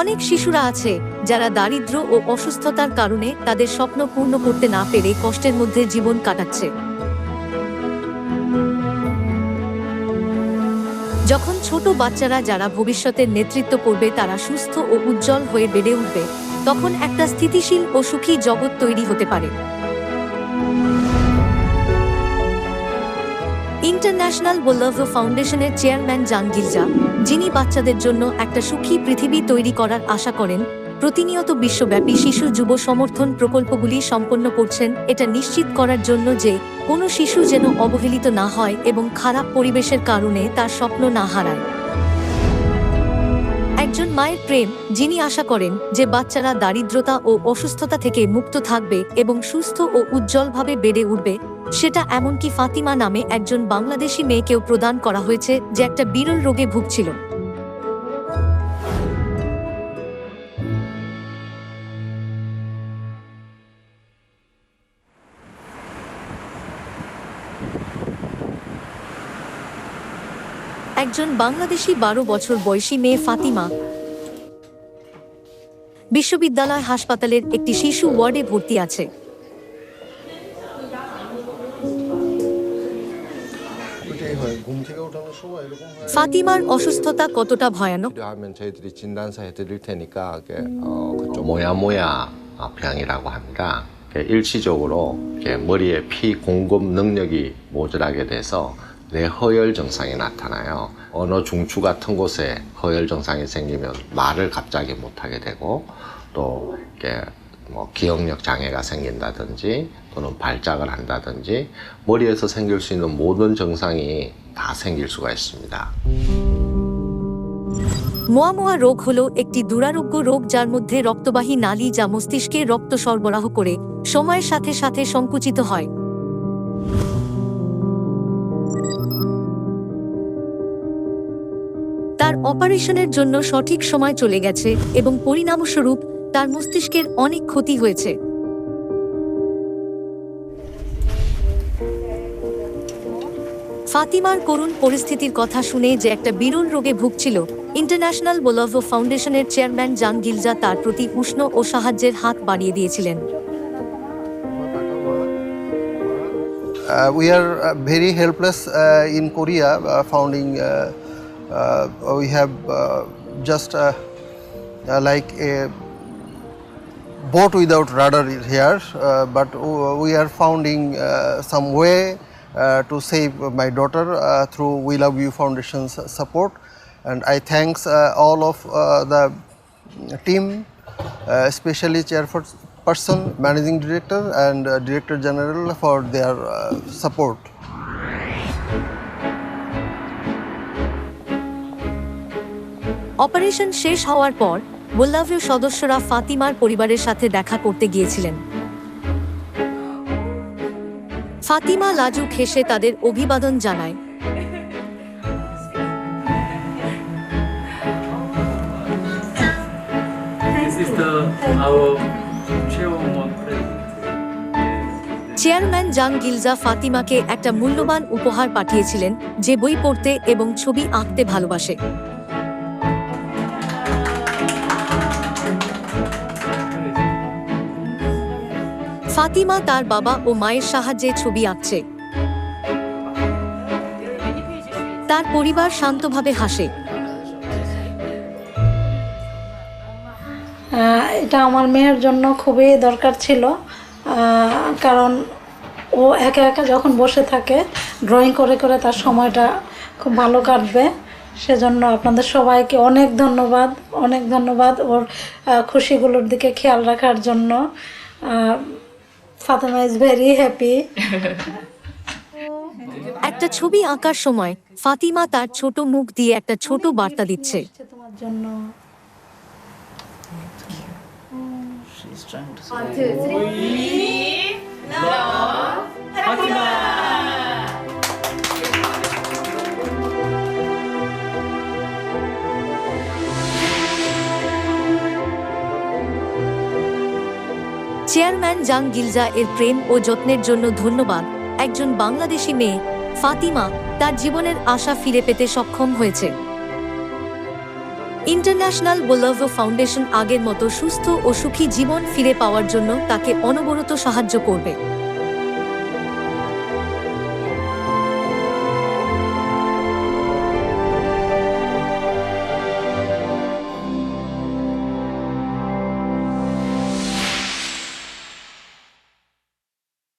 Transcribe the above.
অনেক শিশুরা আছে যারা দারিদ্র্য ও অসুস্থতার কারণে তাদের স্বপ্ন পূর্ণ করতে না পেরে কষ্টের মধ্যে জীবন কাটাচ্ছে। যখন ছোট বাচ্চারা যারা ভবিষ্যতের নেতৃত্ব করবে, তারা সুস্থ ও উজ্জ্বল হয়ে বেড়ে উঠবে, তখন একটা স্থিতিশীল ও সুখী জগৎ তৈরি হতে পারে। ইন্টারন্যাশনাল বোলভ ফাউন্ডেশনের চেয়ারম্যান জান গিলজা যিনি বাচ্চাদের জন্য একটা সুখী পৃথিবী তৈরি করার আশা করেন, প্রতিনিয়ত বিশ্বব্যাপী শিশু যুব সমর্থন প্রকল্পগুলি সম্পন্ন করছেন। এটা নিশ্চিত করার জন্য যে, কোনো শিশু যেন অবহেলিত না হয় এবং খারাপ পরিবেশের কারণে তার স্বপ্ন না হারায়। একজন মায়ের প্রেম, যিনি আশা করেন যে বাচ্চারা দারিদ্রতা ও অসুস্থতা থেকে মুক্ত থাকবে এবং সুস্থ ও উজ্জ্বলভাবে বেড়ে উঠবে, সেটা এমনকি ফাতিমা নামে একজন বাংলাদেশি মেয়েকেও প্রদান করা হয়েছে যে একটা বিরল রোগে ভুগছিল। একজন বাংলাদেশি বারো বছর বয়সী মেয়ে ফাতিমা বিশ্ববিদ্যালয় হাসপাতালের একটি শিশু ওয়ার্ডে ভর্তি আছে ফাতিমার অসুস্থতা কতটা ভয়ানক 병이라고 합니다. 일시적으로 머리에 피 공급 능력이 모자라게 돼서 뇌허열 증상이 나타나요. 언어 중추 같은 곳에 허열 증상이 생기면 말을 갑자기 못하게 되고 또 이렇게 뭐 기억력 장애가 생긴다든지 또는 발작을 한다든지 머리에서 생길 수 있는 모든 증상이 다 생길 수가 있습니다. মোয়ামোয়া রোগ হলো একটি দুরারোগ্য রোগ যার মধ্যে রক্তবাহী নালী যা মস্তিষ্কে রক্ত সরবরাহ করে সময়ের সাথে সাথে সংকুচিত হয় তার অপারেশনের জন্য সঠিক সময় চলে গেছে এবং পরিণামস্বরূপ তার মস্তিষ্কের অনেক ক্ষতি হয়েছে ফাতিমার করুণ পরিস্থিতির কথা শুনে যে একটা বিরল রোগে ভুগছিল ইন্টারন্যাশনাল বোলভো ফাউন্ডেশনের চেয়ারম্যান জান গিলজা তার প্রতি উষ্ণ ও সাহায্যের হাত বাড়িয়ে দিয়েছিলেন Uh, we are uh, very helpless uh, in Korea, uh, founding. Uh, we have uh, just uh, uh, like a boat without rudder here, uh, but we are founding uh, some way uh, to save my daughter uh, through We Love You Foundation's support, and I thanks uh, all of uh, the team, uh, especially chairperson, managing director, and uh, director general for their uh, support. Operation শেষ হওয়ার পর বোল্লাভীয় সদস্যরা ফাতিমার পরিবারের সাথে দেখা করতে গিয়েছিলেন। ফাতিমা লাজুক হেসে তাদের অভিবাদন জানায়. চেয়ারম্যান জাং গিলজা ফাতিমাকে একটা মূল্যবান উপহার পাঠিয়েছিলেন যে বই পড়তে এবং ছবি আঁকতে ভালোবাসে। ফাতিমা তার বাবা ও মায়ের সাহায্যে ছবি আঁকছে। তার পরিবার শান্তভাবে হাসে। এটা আমার মেয়ের জন্য খুবই দরকার ছিল কারণ ও একা একা যখন বসে থাকে ড্রয়িং করে করে তার সময়টা খুব ভালো কাটবে। সেজন্য আপনাদের সবাইকে অনেক ধন্যবাদ অনেক ধন্যবাদ ওর খুশিগুলোর দিকে খেয়াল রাখার জন্য। ফাতেমা ইজ ভেরি হ্যাপি একটা ছবি আঁকার সময় ফাতিমা তার ছোট মুখ দিয়ে একটা ছোট বার্তা দিচ্ছে। তোমার জন্য। চেয়ারম্যান জাং গিলজা এর প্রেম ও যত্নের জন্য ধন্যবাদ। একজন বাংলাদেশি মেয়ে, ফাতিমা, তার জীবনের আশা ফিরে পেতে সক্ষম হয়েছে। ইন্টারন্যাশনাল বোলভ ফাউন্ডেশন আগের মতো সুস্থ ও সুখী জীবন ফিরে পাওয়ার জন্য তাকে অনবরত সাহায্য করবে।